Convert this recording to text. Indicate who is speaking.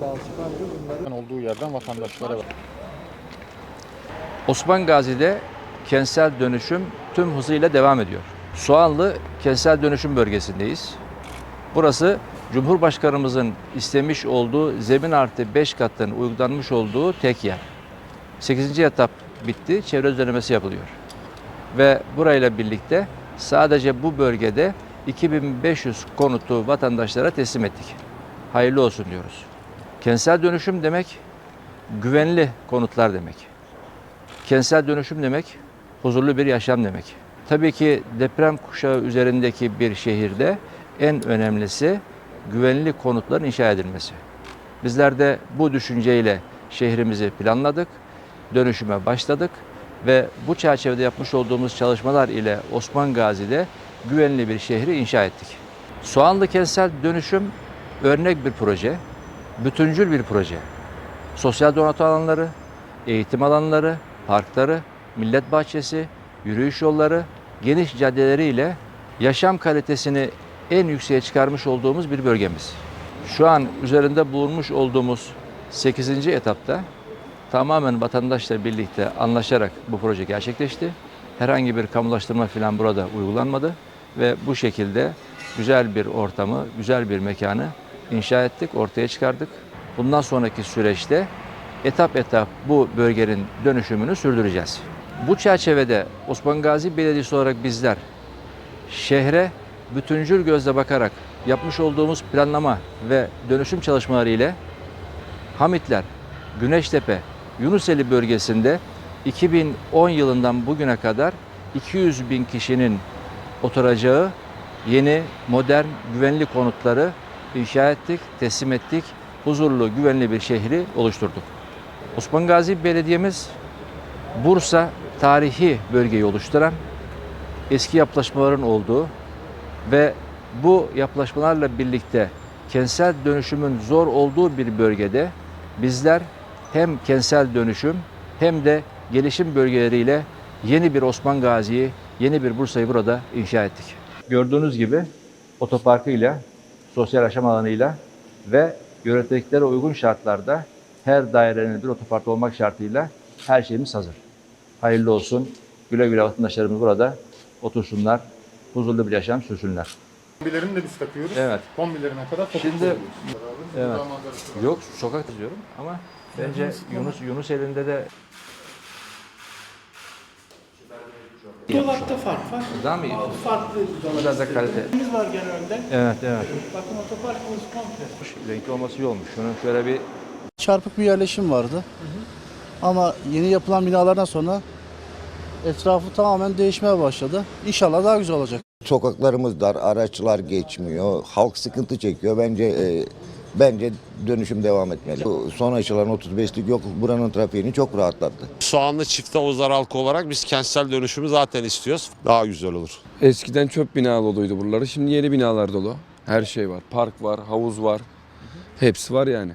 Speaker 1: Bunların olduğu yerden vatandaşlara ver.
Speaker 2: Osman Gazi'de kentsel dönüşüm tüm hızıyla devam ediyor. Soğanlı kentsel dönüşüm bölgesindeyiz. Burası Cumhurbaşkanımızın istemiş olduğu zemin artı 5 katın uygulanmış olduğu tek yer. 8. etap bitti, çevre düzenlemesi yapılıyor. Ve burayla birlikte sadece bu bölgede 2500 konutu vatandaşlara teslim ettik. Hayırlı olsun diyoruz. Kentsel dönüşüm demek güvenli konutlar demek. Kentsel dönüşüm demek huzurlu bir yaşam demek. Tabii ki deprem kuşağı üzerindeki bir şehirde en önemlisi güvenli konutların inşa edilmesi. Bizler de bu düşünceyle şehrimizi planladık, dönüşüme başladık ve bu çerçevede yapmış olduğumuz çalışmalar ile Osman Gazi'de güvenli bir şehri inşa ettik. Soğanlı kentsel dönüşüm örnek bir proje, bütüncül bir proje. Sosyal donatı alanları, eğitim alanları, parkları, millet bahçesi, yürüyüş yolları, geniş caddeleriyle yaşam kalitesini en yükseğe çıkarmış olduğumuz bir bölgemiz. Şu an üzerinde bulunmuş olduğumuz 8. etapta tamamen vatandaşla birlikte anlaşarak bu proje gerçekleşti. Herhangi bir kamulaştırma falan burada uygulanmadı ve bu şekilde güzel bir ortamı, güzel bir mekanı inşa ettik, ortaya çıkardık. Bundan sonraki süreçte etap etap bu bölgenin dönüşümünü sürdüreceğiz. Bu çerçevede Osman Gazi Belediyesi olarak bizler şehre bütüncül gözle bakarak yapmış olduğumuz planlama ve dönüşüm çalışmaları ile Hamitler, Güneştepe, Yunuseli bölgesinde 2010 yılından bugüne kadar 200 bin kişinin oturacağı yeni, modern, güvenli konutları inşa ettik, teslim ettik. Huzurlu, güvenli bir şehri oluşturduk. Osman Gazi Belediye'miz Bursa tarihi bölgeyi oluşturan eski yapılaşmaların olduğu ve bu yapılaşmalarla birlikte kentsel dönüşümün zor olduğu bir bölgede bizler hem kentsel dönüşüm hem de gelişim bölgeleriyle yeni bir Osman Gazi'yi, yeni bir Bursa'yı burada inşa ettik. Gördüğünüz gibi otoparkıyla, sosyal yaşam alanıyla ve yönetmeliklere uygun şartlarda her dairenin bir otopark olmak şartıyla her şeyimiz hazır. Hayırlı olsun. Güle güle vatandaşlarımız burada otursunlar. Huzurlu bir yaşam sürsünler.
Speaker 1: Kombilerini de biz takıyoruz.
Speaker 2: Evet.
Speaker 1: Kombilerine kadar topuk
Speaker 2: Şimdi-. Evet. Yok sokak diyorum ama bence Yunus Yunus elinde de
Speaker 3: Dolapta fark var.
Speaker 2: daha mı iyi?
Speaker 3: Farklı dolap.
Speaker 2: Biraz da kalite.
Speaker 3: Biz var genelde.
Speaker 2: Evet evet.
Speaker 3: Bakın otoparkımız komple.
Speaker 2: Renkli olması iyi olmuş. Şunun şöyle bir
Speaker 4: çarpık bir yerleşim vardı. Ama yeni yapılan binalardan sonra etrafı tamamen değişmeye başladı. İnşallah daha güzel olacak.
Speaker 5: Sokaklarımız dar, araçlar geçmiyor, halk sıkıntı çekiyor. Bence e, bence dönüşüm devam etmeli. Bu Son açılan 35'lik yok buranın trafiğini çok rahatlattı.
Speaker 6: Soğanlı çift havuzlar halkı olarak biz kentsel dönüşümü zaten istiyoruz. Daha güzel olur.
Speaker 7: Eskiden çöp bina doluydu buraları. Şimdi yeni binalar dolu. Her şey var. Park var, havuz var. Hepsi var yani.